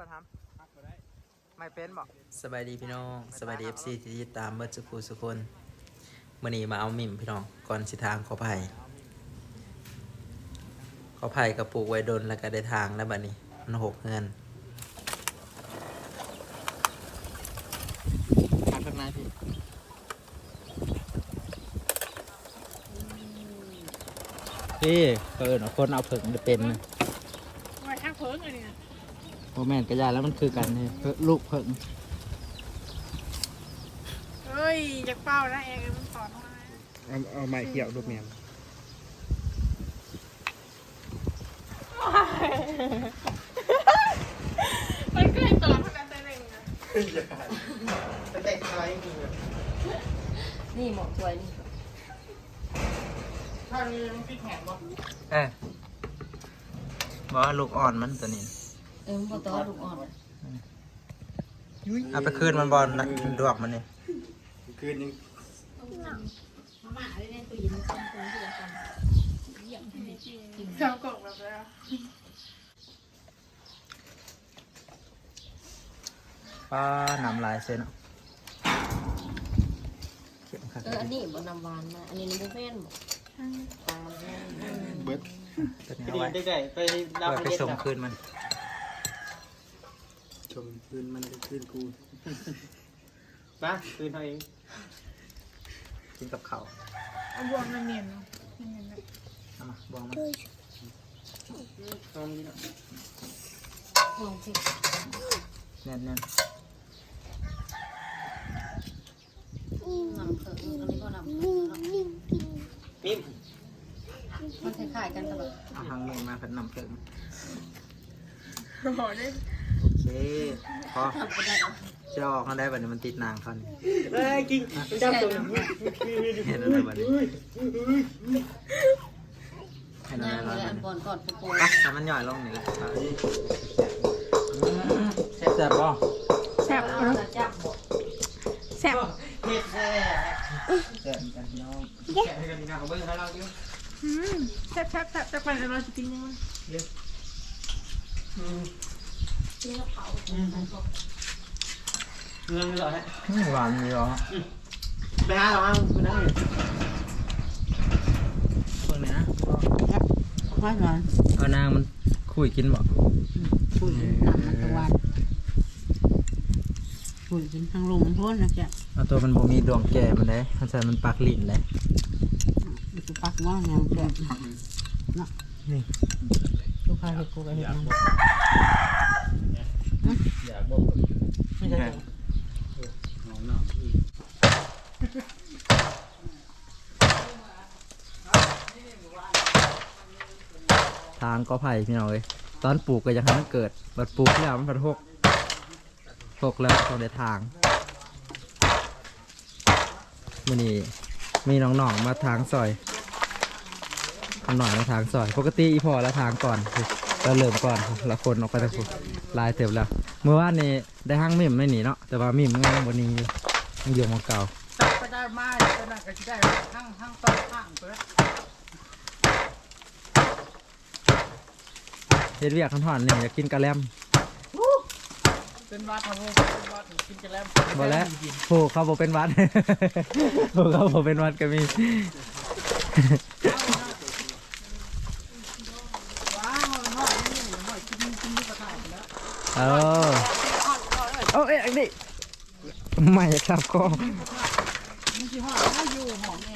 บ่ทำไม่เป็นบ่สบายดีพี่น้องสบายดี FC ที่ติดตามเบิร์ดสุขุสุคนมื่อนี้มาเอามิมพี่น้องก่อนสิทางขอไผ่ขอไผ่กับปลูกไว้ดนแล้วก็ได้ทางแล้วบัดนี้มันหกเงินหักข้างในพี่พี่เอิญคนเอาผึ่งจะเป็นนะ ว่าช่างเพิงอันนี้นะ โมแมนกระยาแล้วมันคือกันเลยลูกผึ่งเฮ้ยอยากเป้านะเองมันสอนมาเอาเอาไม้เกี่ยวลูกเมียนมันก็เลยตอนเท่ากันแต่หนึ่งนะเด็กชายจริงนี่หมอสวยนี่ถ้ามีมันติดแขนบ่เอ้บอกว่าลูกอ่อนมันตัวนี้เออบ่ต่อลูกอ่อนเอาไปคืนมันบอลนะดวกมันนี่คืนยังจำกล่องแบบแล้วป้าน้ำลายเส้นเนาะเข็มขัดเอออันนี้บ่น้ำหวานนะอันนี้น้ำบุฟเฟ่นบ่ตามแม่เบิดตัวนี้ไปเอาไว้ดีใกล้ๆไปรับเพื่อไปเย็นส่งกับคืนมัน ชมคืนมันก็คืนกูมาคืนเขาเองกินกับข้าวเอาบวมมันเนียนเนาะเนียนนะเอามาบองมานอนนี่เนาะลองสิแน่นแน่นน้ำเพิงอันนี้ก็น้ำเพิงเนาะนิ่มมันคล้ายๆกันตลอดเอาหางมือมาพัดน้ำเพิ่มโอ้โหได้โอเค พอทำก็ได้เอาจะออกมาได้บัดนี้มันติดนางเขานี่เอ้ยกินมันจับตัวหนึ่งเห็นอะไรบัดนี้เห็นอะไรย่างบัดเลยอันนี้ก่อนก่อนปูปูไปทำมันย่อยลงนี่แหละแซ่บแซ่บบ่แซ่บเอาแต่จับบ่แซ่บเผ็ดแน่แซ่บกันพี่น้องแกะให้กันดีนะเขาเบิ้งให้เราอยู่อืมแซ่บแซ่บแซ่บจะไปแล้วเราจะกินยังไง เงินเหรอฮะอืมหวานมีเหรอไปหาเราห้างคุณนั่งอยู่เพิ่งเลยนะหวานหวานเอานางมันคุยกินบ่พูดน้ำมันตะวันพูดกินทางลมพ้นนะจ๊ะเอาตัวมันบ่มีดวงแก่มันได้มันใส่มันปักลิ้นเลยมันจะปักว่าแนวแก่เนาะนี่ลูกค้าเห็ดกูก็เห็ดมัน อยากบอกไม่ใช่ทางก็ไผ่พี่น้องเอ้ยตอนปลูกก็ยังให้มันเกิด บัดปลูกที่แล้วมันพัดหกหกแล้วตรงในทางมื่อนี้มีน้องๆมาทางซอยน้องๆมาทางซอย ปกติอีพอละทางก่อนเราเริ่มก่อนละคนออกไปทางคุลายเต็มแล้ว เมื่อวานนี้ได้ห้างมิมไม่หนีเนาะแต่ว่ามิมยังวันนี้อยู่ยังอยู่หมองเก่าตัดไปได้มาจะนั่งก็จะได้ทั้งทั้งต้นข้างเพื่อเฮ็ดเวียกขันถอนนี่อยากกินกะแลมเป็นวัดทำเป็นวัดกินกันแล้วบ่แล้วโหเขาบ่เป็นหวัดโหเขาบ่เป็นหวัดก็มีว้าวหน่อยนี่หน่อยกินกินนี่ก็ได้แล้วเออเอาเอ้ยอันนี้ ไม่ครับก็ มันคือห่อถ้าอยู่หอมเ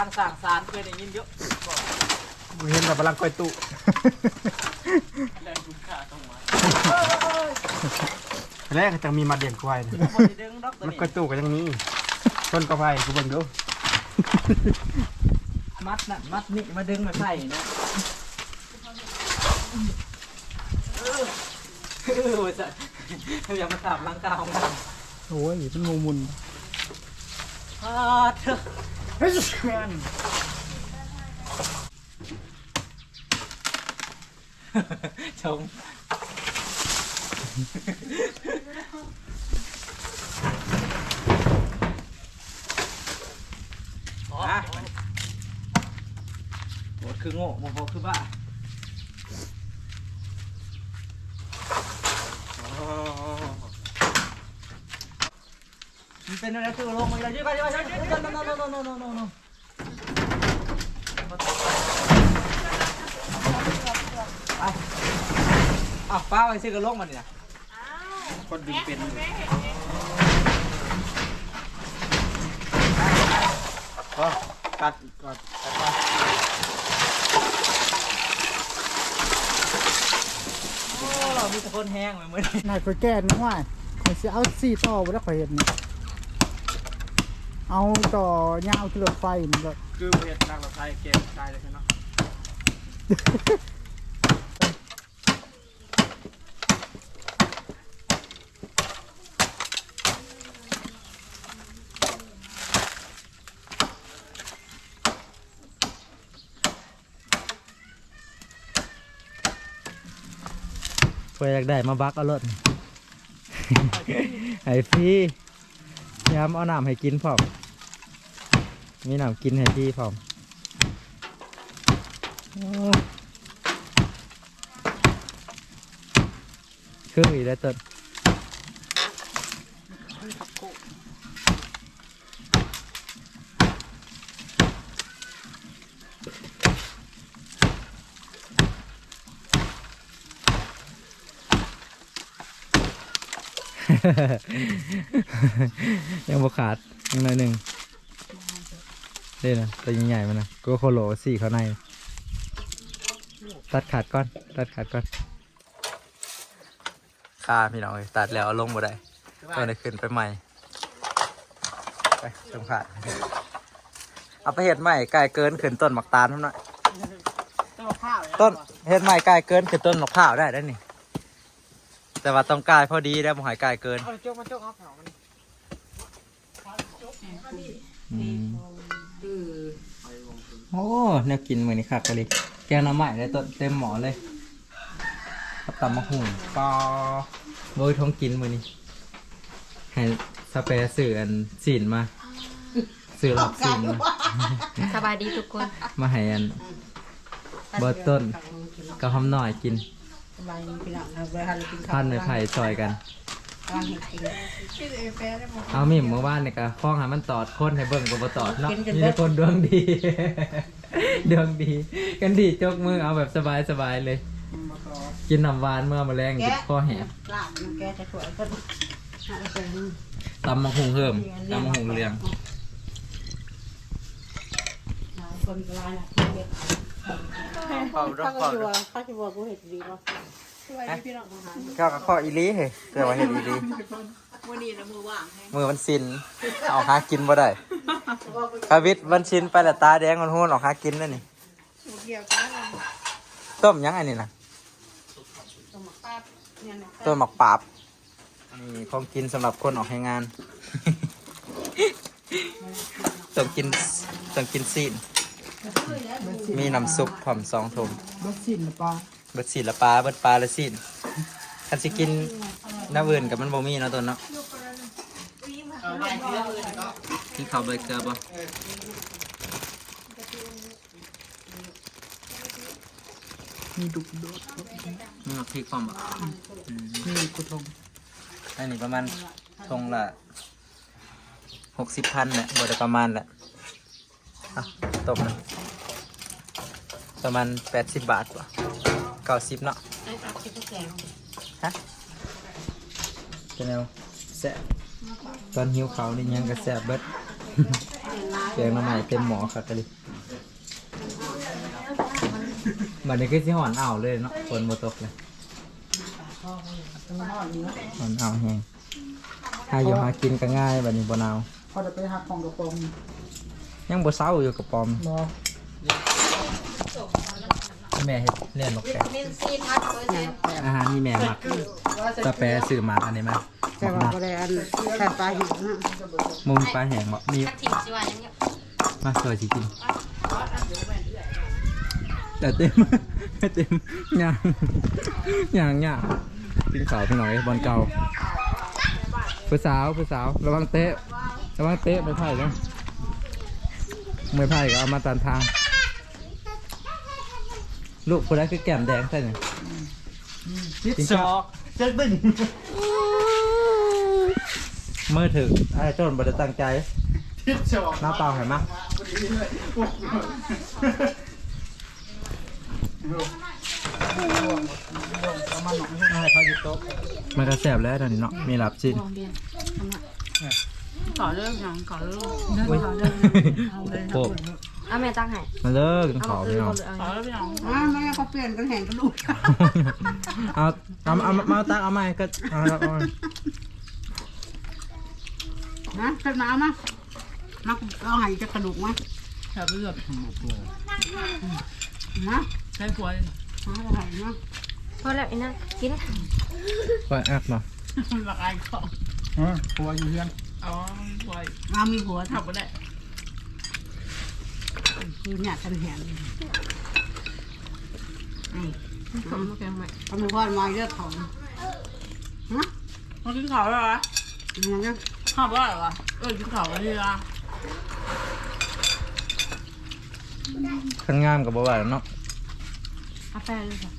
องพลังสั่งสารเคยได้ยินเยอะเห็นแต่พลังคอยตุแรงคุ้มค่าต้องมาแรกจะมีมาเด่นกว่านะบ่ได้ดึงดอกตัวมันนี้ก็ตู้กันยังนี้ต้นกระไผ่กูเบิ่งดูมัดน่ะมัดนี่มาดึงมาใส่นะเออว่าจะอย่ามาถามร่างกายของมันโอ้ยมันงูมุนอ่าเถอะ เฮ้ยแม่นชมอะโหคือโง่โมโหคือบ้ามัน เป็นอะไรคือลงมาเยอะไปยอะไปเยอะไปเยอะไป no no no no no no no ไปอ้าวป้าไปซื้อกระโลกมาเนี่ยคนดึงเป็นก็กัดกัดโอ้เรามีแต่คนแห้งเลยมือนนายคอยแก้นะว่าคอยสิเอาสี่ต่อไว้แล้วคอยเห็นนี่ เอาต่อยาวที่รถไฟนี่ก็คือเห็ดนักรถไฟเก็บได้เลยเนาะเพื่ออยากได้มาบักเอารถไอ้พี่พยายามเอาน้ำให้กินพร้อม มีหน้ำกินให้พี่พร้อมคืออีกแล้วต้นยังบกขาดยังหน่อยหนึ่ง นี่นะตัวใหญ่ๆมันนะก็โคโลสี่เขาใน ตัดขาดก่อน ตัดขาดก่อนค่าพี่น้องเอ้ยตัดแล้วเอาลงบ่ได้ต้องได้ขึ้นไปใหม่ ไปตรงขาด เอาไปเห็ดใหม่ไกลเกินขึ้นต้นหมักตาลทำหน่อยต้นข้าวต้นเห็ดใหม่ไกลเกินขึ้นต้นมะพร้าวได้ได้อนี่ แต่ว่าต้องกลายพอดีได้บ่ใหอยกลายเกินเอาโจ๊กมา โจ๊กเอาเผามันอืมคือโอ้แนวกินมือนี่คักเลยแกงหน้ำใหม่ได้ต้นเต็มหมอเลยกับตำมะหุ่งปอโบยท้องกินมือนี่ให้สเปรย์สื่ออันสินมาสื่อหลับสินมาสบายดีทุกคน มาให้อันเบิร์ดต้นกับหอมหน่อยกินสบายดีพี่น้องเราเวลาเรากินข้าวพันไม้ไผ่ซอยกัน กำลังเห็นกินเอามิ่มเมื่อวานเนี่ยก็ฟ้องให้มันตอดคนให้เบิ่งก็บ่ตอดเนาะมีแต่คนดวงดี ดวงดี กันดีจกมือเอาแบบสบายสบายๆเลย กินน้ำหวานเมื่อมาแรงกินข้อแหบลาบมันแกจะสวยก็เอาไปนึ่งตำมะฮุงเพิ่มตำมะฮุงเรียงหลายคนก็ลายนะเด็กเป่าดอกข้าวเป่าชัดวอกข้าวชัวกูเห็นดีเนาะ สวยดีพี่น้องอาหารข้าวกับข้ออีหลีเฮ้ยแต่ว่าเห็ดอีหลีวันนี้นะมือว่างให้มือมันสินเอาหากินบ่ได้คาวิทมันชินไปและตาแดงมันหูนออกหากินนั่นนี่เกี่ยวกันนะต้มยังไงนี่นะสมัครป้าเนี่ยนะต้มหมักปราบนี่ของกินสำหรับคนออกให้งานต้องกินต้องกินซีนมีน้ำซุปผอมสองถุงรถสิ้นหรือเปล่า เบิดซีนละปลาเบิดปลาละซีนคันสิกินน้ำเวินกับมันบ่มีเนาะตัวเนาะกินข้าวใบเกลือบ่มีดุโดดมีหมักพริกพร้อมบ่มีกุทงอันนี้ประมาณทงละหกสิบพันแหละบ่ได้ประมาณแหละอะตบมันประมาณแปดสิบบาทว่ะ เก้าสิบเนาะไอ้ตักที่เขาแกงฮะเป็นแนวแซ่บตอนหิวเขาวนี่ยังก็แซ่บเบิดแกงหน้ำใหม่เต็มหมอครับกะลิบัดนี้คือสิหอนอ่าวเลยเนาะฝนบ่ตกเลยหอนอ่าวแห้งหาอยู่หากินก็ง่ายบัดนี้บ่หนาวพอจะไปหักของกระโปรงยังบ่เศร้าอยู่กับปอมรอ แม่เฮ็ดเลี้ยงนกแกะมินซีทัดเปอร์เซ็นต์อาหารที่แม่มักตะแปรสื่อหมากอันนี้มาแต่ว่าบ่ได้อันแค่ปลาหิวนะมุมปลาแห้งบ่มีทัดถิ่นสิว่าอย่างเงี้ยมาสวยสิกินแต่เต็มเต็มย่างย่างย่างกินข้าวพี่หน่อยบอลเก่าผู้สาวผู้สาวระวังเตะระวังเตะไม่ไผ่นะไม่ไผ่ก็เอามาตันทาง ลูกผู้ใดคือแก้มแดงใช่ไหมทิศศอกเจ๊ตึ้งเมื่อถึงไอ้โจนบไดตั้งใจทิศศอกหน้าเปล่าเห็นไหมให้เขาหยุดโต๊ะมันก็แสบแล้วตอนนี้เนาะมีหลับชิ้นขอเลิกยังขอเลิกอุ้ยโป๊ะ เอาแม่ตั้งให้มาเลิกกินเอาข้าวคืพี่นน้องคนหรือเอาขอเลิกยังอ่าแม่เขาเปลี่ยนกันแห่งกันลูกเอาเอาเอามาตักเอาใหม่ก็เอาเอาเอานะขึ้นมาเอามามาเอาให้จะกระดูกมาแค่เลือดหมกเลยนะใช้ควายมาเอาให้มาพอแล้วอีน่ากินไปแอบมาหลักไอ้ของฮะหัวอยู่เฮียนอ๋อควายเอามีหัวทับไปได้ คือเนี่ยกันแหงอืมผมแกงใหม่เอามือพ่อมาเลือกของฮะมากินข้าวแล้วเหรอย่งเงี้ยข้าวว่าเหรอเออกินข้าวดีละขันงามกับบัวาแล้วเนาะอาแป้งเลยค่ะ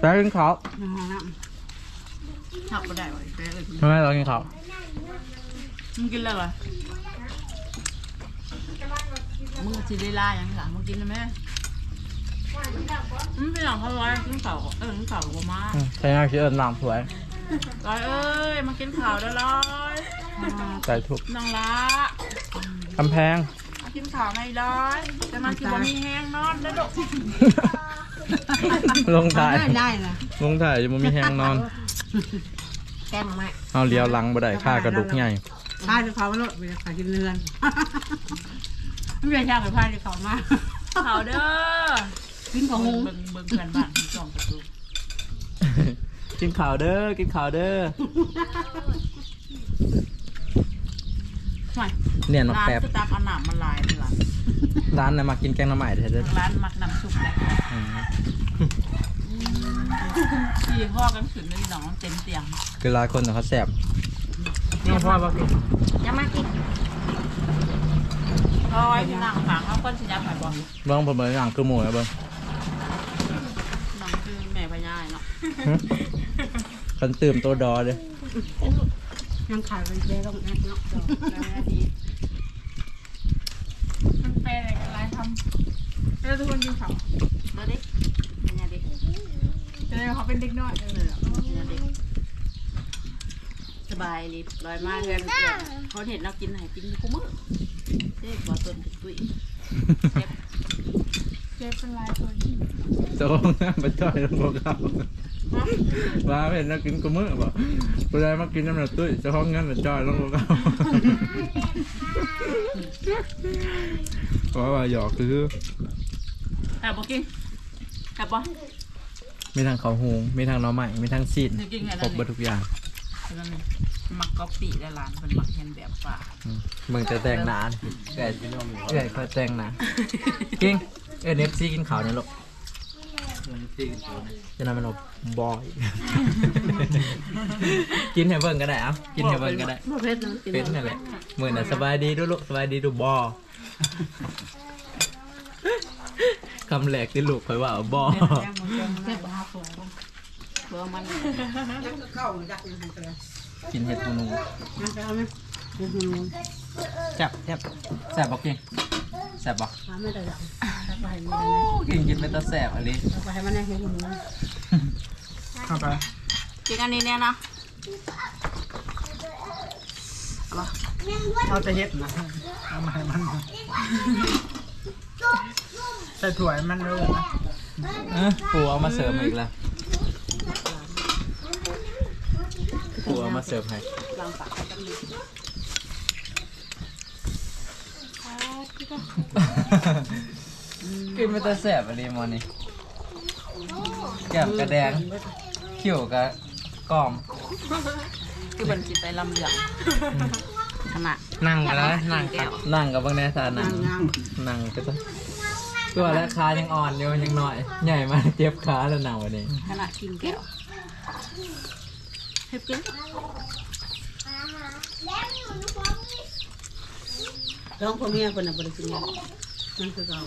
แป๊บกินข้าวอย่างเงี้ยทับไปได้ไว้แป๊ะเลยทำไมเรากินข้าวมึงกินแล้วเหร มึงจีได้ล่ายังหลังมึงกินแล้วไหมอืมพี่หลังเขาไว้กินข้าวเออกินข้าวกับมาอืมใช้งานชื่อเอิญนามสวยร้อยเอ้ยมากินข้าวได้ร้อยใส่ทุกน้องละกำแพงมากินข้าวในร้อยแต่มันคือบ่มีแห้งนอนได้อลูกลงถ่ายได้ได้นะลงถ่ายจะมีแห้งนอนแกงใหม่เอาเลี้ยวหลังบ่ได้ค่ากระดูกใหญ่พายเขาแล้วไปขายกินเรือน ไม่ใช่ชากับพายเขามาข้าวเด้อกินของหงเบิ่งเบิ่งเพื่อนบ้านสองประตูกินข้าวเด้อ กินข้าวเด้อไม่เนี่ยนกร้านแป๊บสตาร์เอาหนามมาลายเลยล่ะร้านน่ะมากินแกงหน้ำใหม่เถอะเด้อร้านมักน้ำซุปเลยอืมที่พ่อกันขืนในหนองเต็มเตียงคือหลายคนน่ะเขาแสบนี่พ่อบอกกินยังมากิน ร้อยที่นั่งหางเอาคนสัญญาหมายบอกเบิ้งผมเบิ้งอย่างคือหมูนะเบิ้งน้องคือแม่พญายเนาะคันตื่มตัวดอเลยยังขายไปเจ๊ต้องแอดเนาะมันเป็นอะไรทำแล้วทุกคนกินข้าวมาดิเป็นยังไงดิจะได้เขาเป็นเด็กน้อยเลยเหรอสบายรีบลอยมากเลยเขาเห็นเรากินไหนกินกูมือ จ๊บอกต้นตุ้ยเจ๊เป็นไรตัวโจ้งนะมาจ่อยลงพวกเขาว่าเห็นนักกินกูมือบ่ผู้ใดมากินน้ำหนักตุ้ยเจะห้าของเงินมาจ่อยลงพวกเขาเพราะว่าหยอกคือแอบบอกกินแอบบอกมีทางเขาหุงมีทางน้อใหม่มีทางซีดครบเบดทุกอย่างนั่นนี่ มักก๊อปปี้ได้ร้านเป็นมักเห็นแบบฝ่าอืมมึงจะแต่งหนาเกิดเกิดเขาแต่งหนากิ้งเออเนฟซี่กินข้าวเนี่ยลูกจะนำมันออกบอย กินให้เบิ่งก็ได้เอะกินให้เบิ่งก็ได้ประเภทนั้นกินเป็นนั่นแหละมือน่ะสบายดีดูลูกสบายดีดูบอคำแรกที่ลูกคอยว่าบอเจ็บบ้าตัวเบอร์มันเข้าจากยังไงกันเลย กินเห็ดหูหนูนะจะเอาไหมเดี๋ยวหนูแซ่บแซ่บแซ่บบอกกินแซ่บบอกหาไม่ได้หรอกไปให้มันกินกินเป็นตาแซ่บอะไรไปให้มันได้เห็นหนูเข้าไปกินอันนี้เนี่ยนะเอาแต่เฮ็ดนะเอามาให้มันใส่ถ้วยมันเลยนะ เออปูเอามาเสิร์ฟมาอีกแล้วปูเอา มาเสิร์ฟให้ลองปากกันดูกินเป็นตาแซ่บอะไรมอนี่แก้มกระแดงคิ้วกระกล่อมคือบันสิไปลำเหลืองขนาดนั่งกันแล้วนั่งกันนั่งกับบางแนทานั่งงามนั่งก็ต้องตัวและขายังอ่อนอยู่ยังหน่อย ใหญ่มากเจ็บขาแล้วหนังวันนี้ขนาดกินแก้วเฮ็ดกิน ร้องพ่อเมียคนน่ะบ่ได้กินแล้วนั่นคือเรา